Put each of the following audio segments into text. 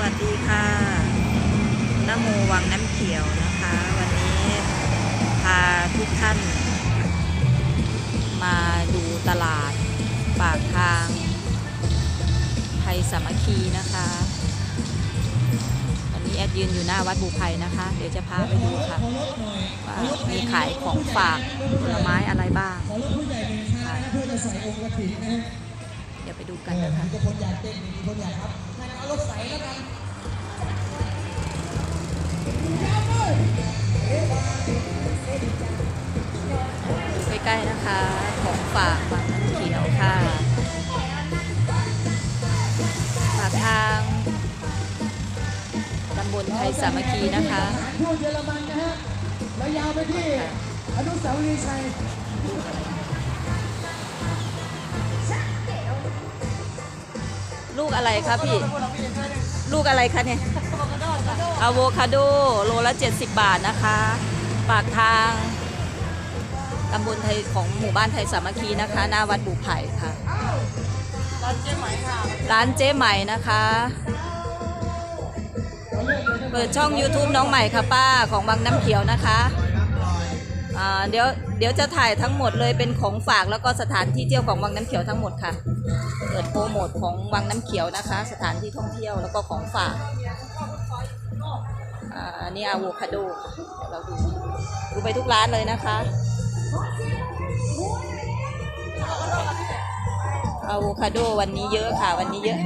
วัสดีค่ะนโมวังน้ำเขียวนะคะ วันนี้พาทุกท่าน มาดูตลาดปากทางไทยสามัคคีนะคะวันนี้แอดยืนอยู่หน้าวัดบูไพนะคะ เดี๋ยวจะพาไปดูค่ะว่ามีขายของฝากผลไม้อะไรบ้างขอรถผู้ใหญ่หนึ่งคันนะเพื่อจะใส่องค์กระถิ่นนะฮะเดี๋ยวไปดูกันนะคะมีคนอยาก เอารถใส่แล้วกันดูใกล้ๆนะคะ ของฝากบางน้ำเขียวค่ะปากทางตำบลไทยสามัคคีนะคะสถานทูตเยอรมันนะฮะแล้วยาวไปที่อนุสาวรีย์ชัย ลูกอะไรคะพี่ ลูกอะไรคะเนี่ยอะโวคาโดโลละ 70 บาทนะคะ ปากทางตำบลไทยของหมู่บ้านไทยสามัคคีนะคะ หน้าวัดบุไผ่ค่ะ ร้านเจ๊ไหมค่ะ ร้านเจ๊ไหมนะคะ เปิดช่อง YouTube น้องใหม่ค่ะป้าของบางน้ำเขียวนะคะอ่าเดี๋ยวเดี๋ยวจะถ่ายทั้งหมดเลยเป็นของฝากแล้วก็สถานที่เที่ยวของวังน้ำเขียวทั้งหมดค่ะ เปิดโปรโมทของวังน้ำเขียวนะคะ สถานที่ท่องเที่ยวแล้วก็ของฝากอ่าอันนี้อะโวคาโดเดี๋ยวเราดูดูไปทุกร้านเลยนะคะอะโวคาโดวันนี้เยอะค่ะ วันนี้เยอะ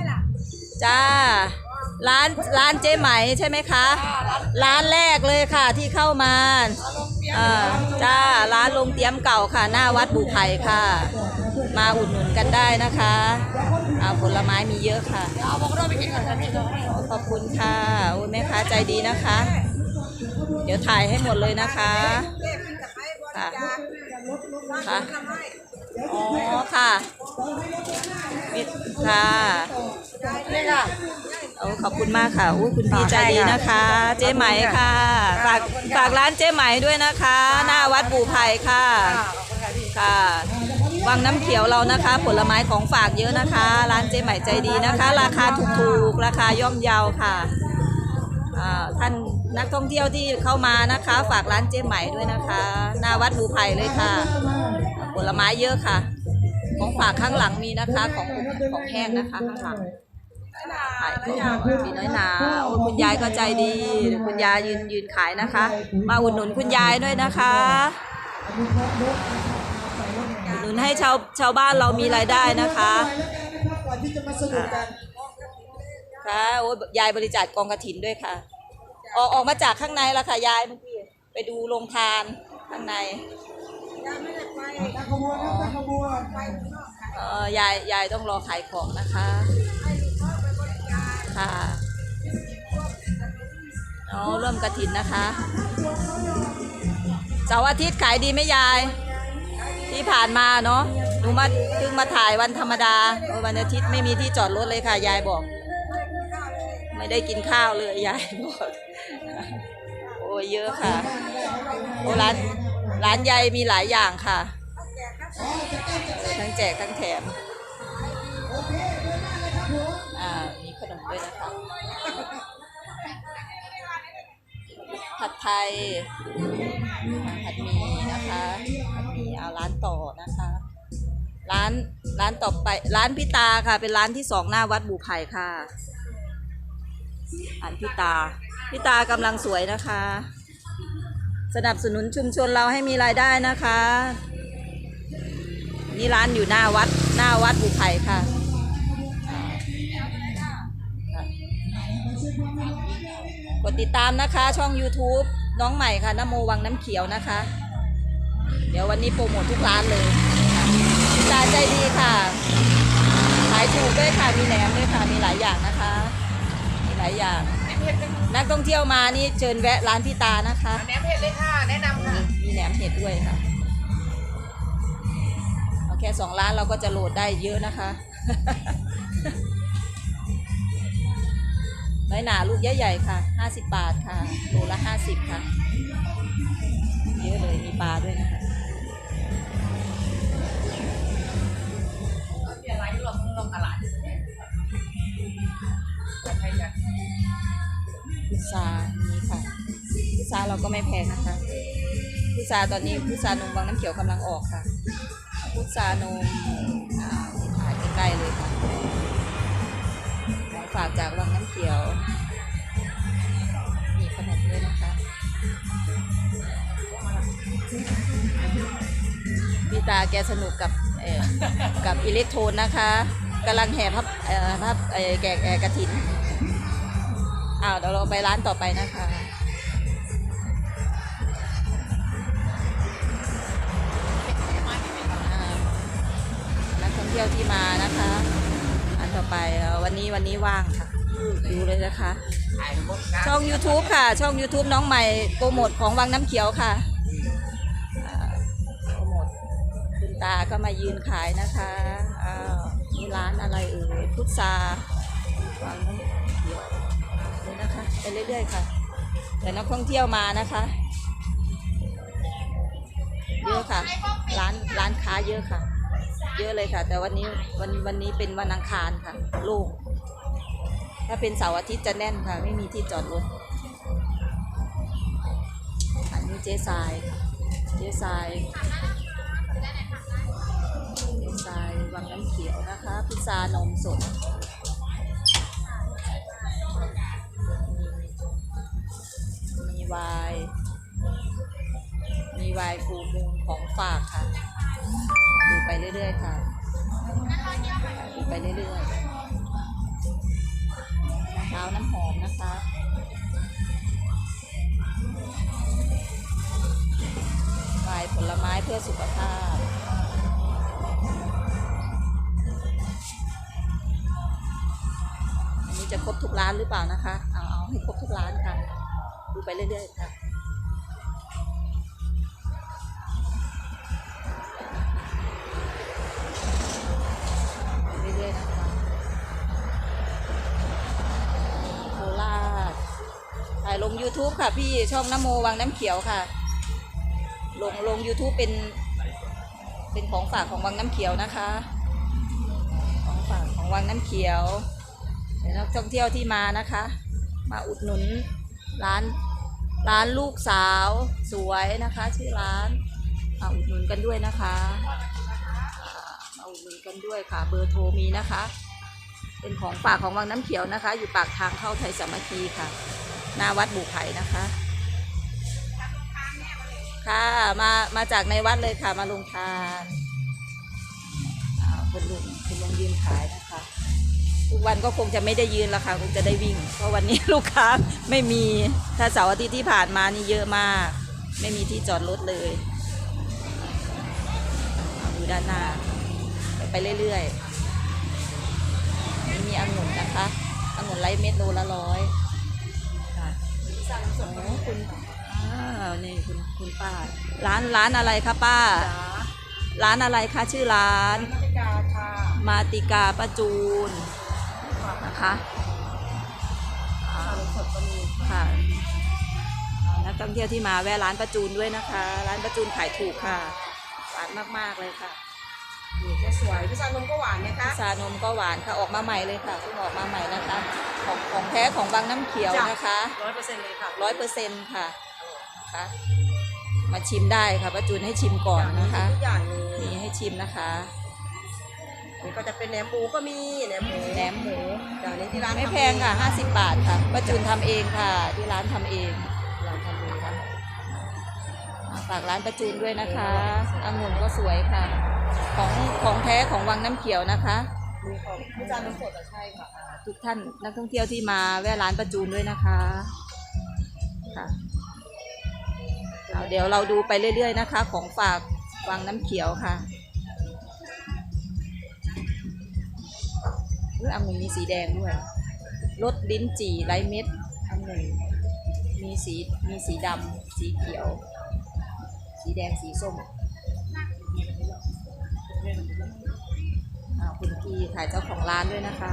จ้า ร้านร้านเจ๊ไหมใช่ไหมคะ ร้านแรกเลยค่ะที่เข้ามาอ่าจ้าร้านลงเตรียมเก่าค่ะ หน้าวัดบุไผ่ค่ะ มาอุดหนุนกันได้นะคะอาผลไม้มีเยอะค่ะ ขอบคุณค่ะโอ้ยแม่ค้าใจดีนะคะ เดี๋ยวถ่ายให้หมดเลยนะคะค่ะค่ะอ๋อค่ะมิค่ะนี่ค่ะโอ้ขอบคุณมากค่ะอู้คุณพี่ใจดีนะคะ เจ๊ไหมค่ะ ฝากขอบคุณค่ะฝากร้านเจ๊ไหมด้วยนะคะ หน้าวัดบูไผ่ค่ะขอบคุณค่ะค่ะ วังน้ำเขียวเรานะคะ ผลไม้ของฝากเยอะนะคะ ร้านเจ๊ไหมใจดีนะคะ ราคาถูกๆ ราคาย่อมเยาค่ะท่านนักท่องเที่ยวที่เข้ามานะคะ ฝากร้านเจ๊ไหมด้วยนะคะหน้าวัดบูไผ่เลยค่ะ ผลไม้เยอะค่ะ ของฝากข้างหลังมีนะคะ ของของแห้งนะคะข้างหลังขายมีน้อยหนาโอ้คุณยายก็ใจดีคุณยายยืนยืนขายนะคะ มาอุดหนุนคุณยายด้วยนะคะ ให้ชาวชาวบ้านเรามีรายได้นะคะไปแล้วกันนะครับก่อนที่จะมาสนุกกันค่ะโอ้ยยายบริจาคกองกระถินด้วยค่ะ ออกออกมาจากข้างในแล้วค่ะยายเมื่อกี้ไปดูโรงทานข้างในตั้งขบวนครับตั้งขบวนเออยายยายต้องรอขายของนะคะค่ะอ๋อร่วมกระถินนะคะเสาร์อาทิตย์ขายดีไหมยาย ที่ผ่านมาเนาะหนูมาเพิ่งมาถ่ายวันธรรมดา วันอาทิตย์ไม่มีที่จอดรถเลยค่ะ ยายบอก ไม่ได้กินข้าวเลย ยายบอกโอ้ยเยอะค่ะโอ้ร้านร้านยายมีหลายอย่างค่ะ ทั้งแจกทั้งแถมอ่ามีขนมด้วยนะคะผัดไทยผัดหมี่ ร้านร้านต่อไป ร้านพิตาค่ะ เป็นร้านที่สองหน้าวัดบูไผ่ค่ะร้านพิตาพิตากำลังสวยนะคะ สนับสนุนชุมชนเราให้มีรายได้นะคะ นี่ร้านอยู่หน้าวัดหน้าวัดบุไผ่ค่ะกดติดตามนะคะช่อง YouTube น้องใหม่ค่ะนโมวังน้ำเขียวนะคะ เดี๋ยววันนี้โปรโมททุกร้านเลยาใจดีค่ะ ขายถูกด้วยค่ะ มีแหนมด้วยค่ะ มีหลายอย่างนะคะ มีหลายอย่าง นักท่องเที่ยวมานี่เชิญแวะร้านพี่ตานะคะ แหนมเผ็ดเลยค่ะ แนะนำค่ะ มีแหนมเห็ดด้วยค่ะ เอาแค่สองล้านเราก็จะโหลดได้เยอะนะคะ น้อยหนาลูกใหญ่ๆค่ะห้าสิบบาทค่ะโลละห้าสิบค่ะ เยอะเลย มีปลาด้วยนะคะ เดี๋ยวไลฟ์รวมรวมตลาดใครอยากพุทรานี่ค่ะพุทราเราก็ไม่แพงนะคะพุทราตอนนี้พุทรานมวังน้ำเขียวกำลังออกค่ะพุทรานมถ่ายใกล้ๆเลยค่ะของฝากจากวังน้ำเขียวมีขนมด้วยนะคะพี่ตาแกสนุกกับเอ่อกับอิเล็กโทรนนะคะ กำลังแห่พับเอ่อพับเอ่อแกะแกะกระถินอ้าวเดี๋ยวเราไปร้านต่อไปนะคะอ่านักท่องเที่ยวที่มานะคะอันต่อไปเอ่อวันนี้วันนี้ว่างค่ะ ดูเลยนะคะ ช่อง YouTube ค่ะ ช่อง YouTube น้องใหม่โปรโมทของวังน้ำเขียวค่ะอ่าโปรโมทคุณตาก็มายืนขายนะคะอ้าว นี่ร้านอะไรเอ่ยพุทราวังน้ำเขียวนี่นะคะไปเรื่อยๆค่ะเดี๋ยวนักท่องเที่ยวมานะคะ เยอะค่ะ ร้านร้านค้าเยอะค่ะ เยอะเลยค่ะ แต่วันนี้วันวันนี้เป็นวันอังคารค่ะโล่งถ้าเป็นเสาร์อาทิตย์จะแน่นค่ะ ไม่มีที่จอดรถอันนี้เจ๊ทรายเจ๊ทราย ทรายวังน้ำเขียวนะคะ พิซซ่านมสดมีวน์มีวน์ฟูมูลของฝากค่ะ ดูไปเรื่อย ๆ ค่ะ ดูไปเรื่อยๆมะพร้าวน้ำหอมนะคะวายผลไม้เพื่อสุขภาพ อันนี้จะครบทุกร้านหรือเปล่านะคะ เอาเอาให้ครบทุกร้านค่ะ ดูไปเรื่อยๆค่ะเรื่อยๆนะคะโคราชถ่ายลง YouTube ค่ะ พี่ช่องน้ำโมวังน้ำเขียวค่ะ ลงลง YouTube เป็น เป็นของฝากของวังน้ำเขียวนะคะ ของฝากของวังน้ำเขียว นักท่องเที่ยวที่มานะคะ มาอุดหนุนร้านร้านลูกสาวสวยนะคะ ชื่อร้านมาอุดหนุนกันด้วยนะคะมาอุดหนุนกันด้วยค่ะ เบอร์โทรมีนะคะ เป็นของฝากของวังน้ำเขียวนะคะ อยู่ปากทางเข้าไทยสามัคคีค่ะหน้าวัดบุไผ่นะคะ ค่ะ มามาจากในวัดเลยค่ะ มาลงทานอ่าคุณลุงคุณลุงยืนขายนะคะ ทุกวันก็คงจะไม่ได้ยืนแล้วค่ะคงจะได้วิ่ง เพราะวันนี้ลูกค้าไม่มีถ้าเสาร์อาทิตย์ที่ผ่านมานี่เยอะมาก ไม่มีที่จอดรถเลยเอาดูด้านหน้า ไปเรื่อยๆนี่มีองุ่นนะคะองุ่นไร้เม็ดโลละร้อยค่ะโอ้คุณอ้าวนี่คุณคุณป้า ร้านร้านอะไรคะป้า ร้านอะไรคะชื่อร้านนาฬิกาค่ะมาติกาป้าจูน นะคะอ่าสดก็มีค่ะนักท่องเที่ยวที่มาแวะร้านป้าจูนด้วยนะคะ ร้านป้าจูนขายถูกค่ะหวานมากๆเลยค่ะนี่ก็สวยพิซซ่านมก็หวานไหมคะชานมก็หวานค่ะออกมาใหม่เลยค่ะเพิ่งออกมาใหม่นะคะ ของของแท้ของบางน้ำเขียวนะคะร้อยเปอร์เซ็นต์เลยค่ะร้อยเปอร์เซ็นต์ค่ะนะคะมาชิมได้ค่ะป้าจูนให้ชิมก่อนนะคะทุกอย่างเลยมีให้ชิมนะคะ นี่ก็จะเป็นแหนมหมูก็มีแหนมหมูแหนมหมูจากนี้ที่ร้านไม่แพงค่ะ 50 บาทค่ะป้าจูนทำเองค่ะ ที่ร้านทำเองร้านทำเองค่ะอ่าฝากร้านป้าจูนด้วยนะคะองุ่นก็สวยค่ะ ของของแท้ของวังน้ำเขียวนะคะ มีของพิซซ่านมสดอะใช่ค่ะทุกท่านนักท่องเที่ยวที่มาแวะร้านประจูนด้วยนะคะค่ะเอาเดี๋ยวเราดูไปเรื่อยๆนะคะ ของฝากวังน้ำเขียวค่ะ อุ๊ยองุ่นมีสีแดงด้วยรสลิ้นจี่ไรเม็ดองุ่นมีสีมีสีดำสีเขียว สีแดงสีส้มอ่าคุณพี่ถ่ายเจ้าของร้านด้วยนะคะ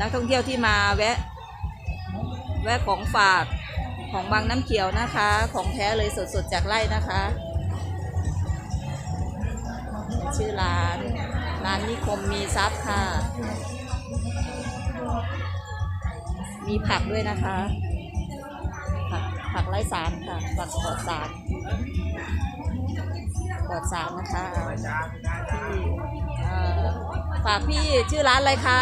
นักท่องเที่ยวที่มาแวะ แวะของฝากของบางน้ำเขียวนะคะ ของแท้เลยสดๆจากไร่นะคะ ชื่อร้าน ร้านนิคมมีทรัพย์ค่ะ มีผักด้วยนะคะ ผักผักไร้สารค่ะผักปลอดสารปลอดสารนะคะที่เอ่อฝากพี่ชื่อร้านอะไรคะ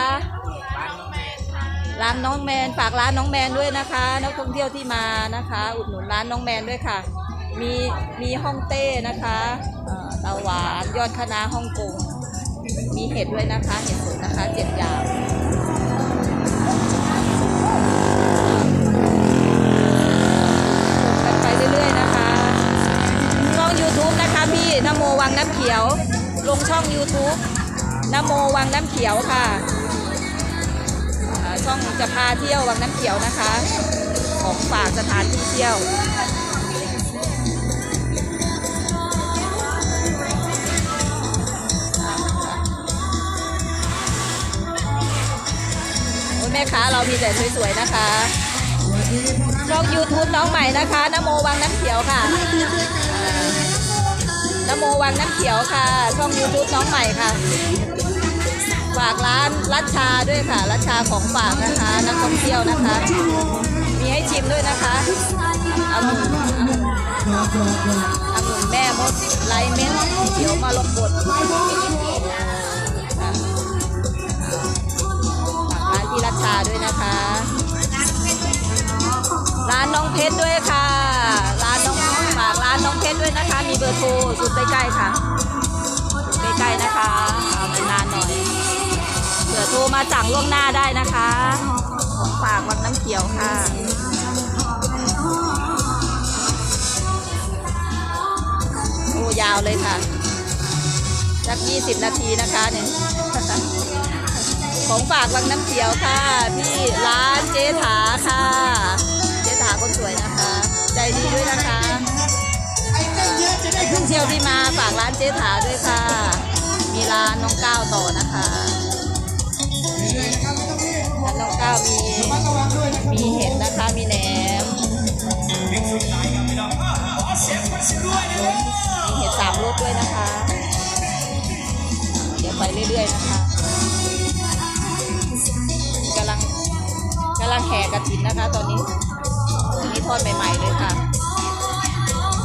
ร้านน้องแมนฝากร้านน้องแมนด้วยนะคะ นักท่องเที่ยวที่มานะคะ อุดหนุนร้านน้องแมนด้วยค่ะ มีมีฮ่องเต้นะคะเอ่อเตาหวานยอดคะน้าฮ่องกง มีเห็ดด้วยนะคะ เห็ดสดนะคะเจ็ดอย่างชมกันไปเรื่อยๆนะคะช่อง YouTube นะคะพี่นโมวังน้ำเขียว ลงช่อง YouTube นโมวังน้ำเขียวค่ะช่องจะพาเที่ยววังน้ำเขียวนะคะ ของฝากสถานที่เที่ยว ม่ค้าเรามีแต่สวยๆนะคะช่อง YouTube น้องใหม่นะคะนโมวังน้ำเขียวค่ะนโมวังน้ำเขียวค่ะ ช่อง YouTube น้องใหม่ค่ะ ฝากร้านรัชชาด้วยค่ะรัชชาของฝากนะคะนักท่องเที่ยวนะคะ มีให้ชิมด้วยนะคะองุ่นองุ่นองุ่นแม่มดไลเมนเขียวมาลงบด ชาด้วยนะคะ ร้านน้องเพชรด้วยค่ะ ร้านน้องฝากร้านน้องเพชรด้วยนะคะ มีเบอร์โทรสุดใกล้ๆค่ะใกล้ๆนะคะเอานานหน่อยเผื่อโทรมาสั่งล่วงหน้าได้นะคะของฝากวังน้ำเขียวค่ะโอ้ยาวเลยค่ะสัก 20 นาทีนะคะเนี่ย ของฝากวังน้ำเขียวค่ะ ที่ร้านเจถาค่ะ เจถาคนสวยนะคะ ใจดีด้วยนะคะไอ้เต้นเยอะจะได้นักท่องเที่ยวที่มาฝากร้านเจถาด้วยค่ะ มีร้านน้องก้าวต่อนะคะมีเลยนะคะไม่ต้องรีบร้านน้องก้าวมีมีเห็ดนะคะมีแหนมมีเห็ดสามรสด้วยนะคะ เดี๋ยวไปเรื่อยๆนะคะ กำลังแห่กระถินนะคะ ตอนนี้อันนี้ทอดใหม่ๆเลยค่ะ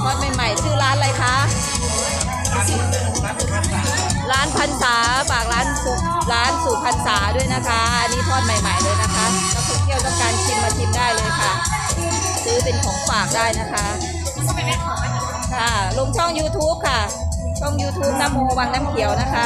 ทอดใหม่ๆชื่อร้านอะไรคะร้านพันษาฝากร้านสุร้านสุพันษาด้วยนะคะ อันนี้ทอดใหม่ ๆเลยนะคะนักท่องเที่ยวต้องการชิมมาชิมได้เลยค่ะ ซื้อเป็นของฝากได้นะคะค่ะลงช่อง YouTube ค่ะ ช่อง YouTube น้ำโมวังน้ำเขียวนะคะ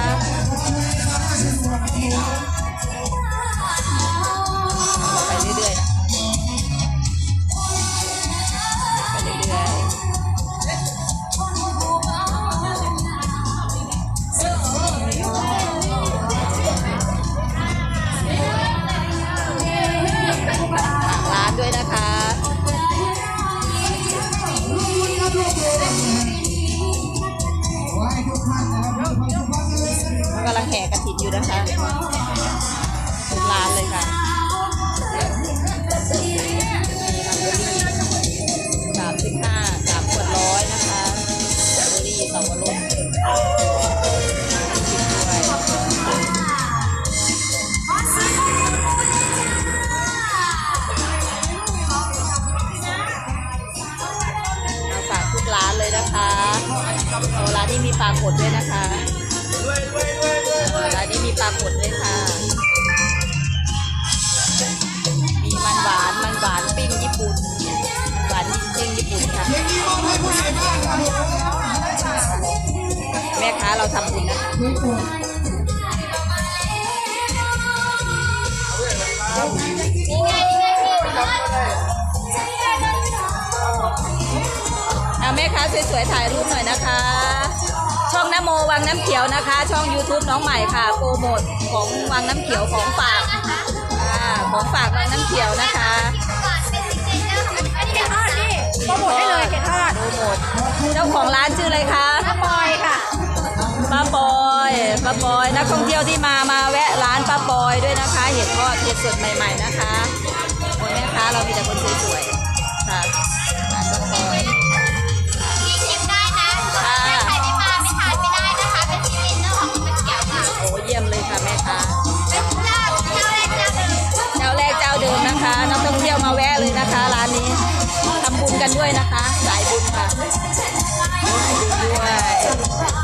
ร้านนี้มีปลากดด้วยนะคะร้านนี้มีปลากดด้วยค่ะ มีมันหวานมันหวานปิ้งญี่ปุ่นหวานปิ้งญี่ปุ่นค่ะ แม่ค้าเราทำบุญนะคะเพลงโปรด เอาแม่ค้าสวยๆถ่ายรูปหน่อยนะคะ ช่องนโมวังน้ำเขียวนะคะ ช่อง YouTube น้องใหม่ค่ะโปรโมทของวังน้ำเขียวของฝากอ่าของฝากวังน้ำเขียวนะคะโปรโมทได้เลยเห็ดทอดโปรโมทเจ้าของร้านชื่ออะไรคะปอยค่ะป้าปอยป้าปอยนักท่องเที่ยวที่มามาแวะร้านป้าปอยด้วยนะคะ เห็ดทอดเห็ดสดใหม่ ๆนะคะโอ้ยแม่ค้าเรามีแต่คนสวยๆันด้วยนะคะ สายบุญค่ะด้วย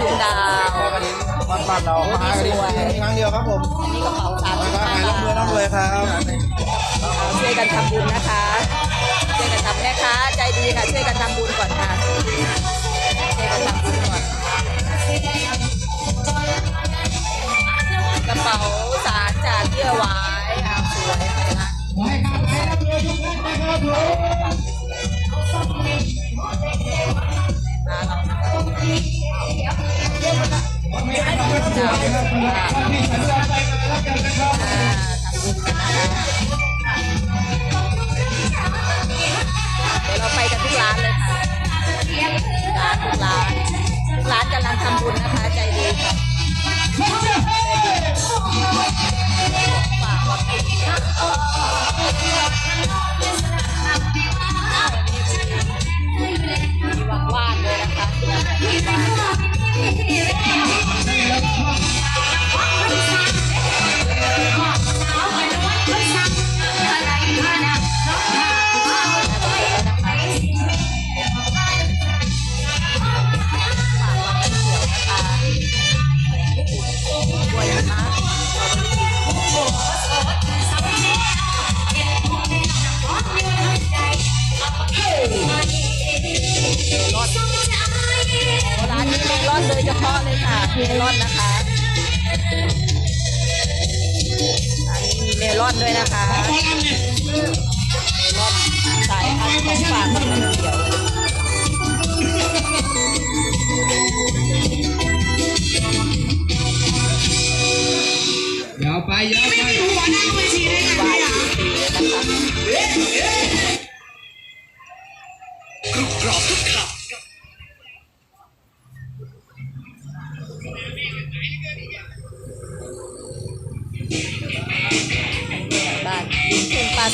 ร้านคุณดาวบ้านบ้านเรามาหากระดิ่งครั้งเดียวครับผมอันนี้กระเป๋าสามไปสิบค้าห้าขายร่ำรวยบาทร่ำรวยครับช่วยกันทำบุญนะคะช่วยกันทำแม่ค้าใจดีค่ะช่วยกันทำบุญก่อนค่ะช่วยกันทำบุญก่อนกระเป๋าสารจากเยื่อหวายอะสวยค่ะขอให้การขายร่ำรวยทุกท่านนะครั ดี๋ยวเราไปกันทุกร้านเลยค่ะร้านทุกร้านทุกร้านกำลังทำบุญนะคะ ใจดีค่ะฝากวัดมี อนโดยเฉพาะเลยค่ะเมลอนนะคะร้านนี้มีเมลอนด้วยนะคะเมลอนสายพันธุ์ของฝากกับน้ำเขียวยวไปเยาวไป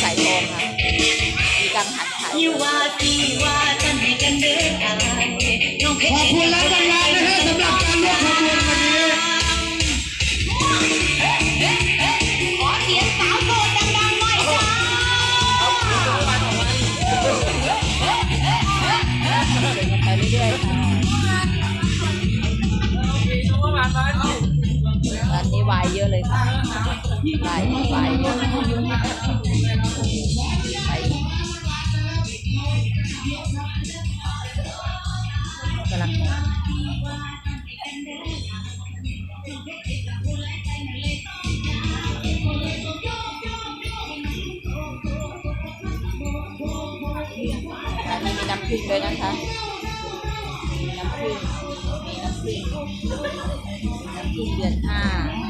สายทองค่ะมีกังหันขายอยู่ว่าสิว่าจะให้กันเด้อกันน้องเพชขอบคุณร้านดังๆนะฮะสำหรับการร่วมขบวนวันนี้ขอเสียงสาวโสดดังๆหน่อยจ้าไปเรื่อยๆค่ะร้านนี้วายเยอะเลยค่ะวายวายเยอะำผึ้งด้วยนะคะมีน้ำผึ้งมีน้ำผึ้งน้ำผึ้งเดือนห้า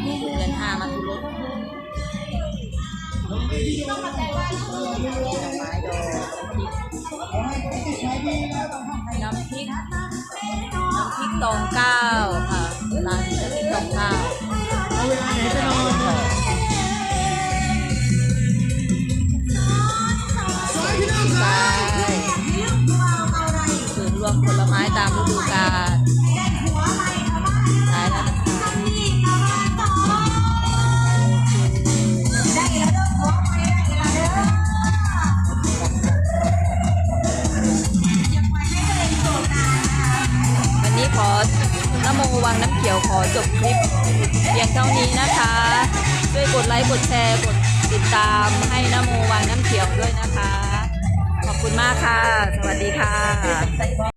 เดือนห้ามาทุรสน้ำพริกน้ำพริกตองเก้าค่ะร้านน้ำพริกตองเก้า วังน้ำเขียวขอจบคลิปเพียงเท่านี้นะคะ ช่วยกดไลค์กดแชร์กดติดตามให้นโมวังน้ำเขียวด้วยนะคะ ขอบคุณมากค่ะ สวัสดีค่ะ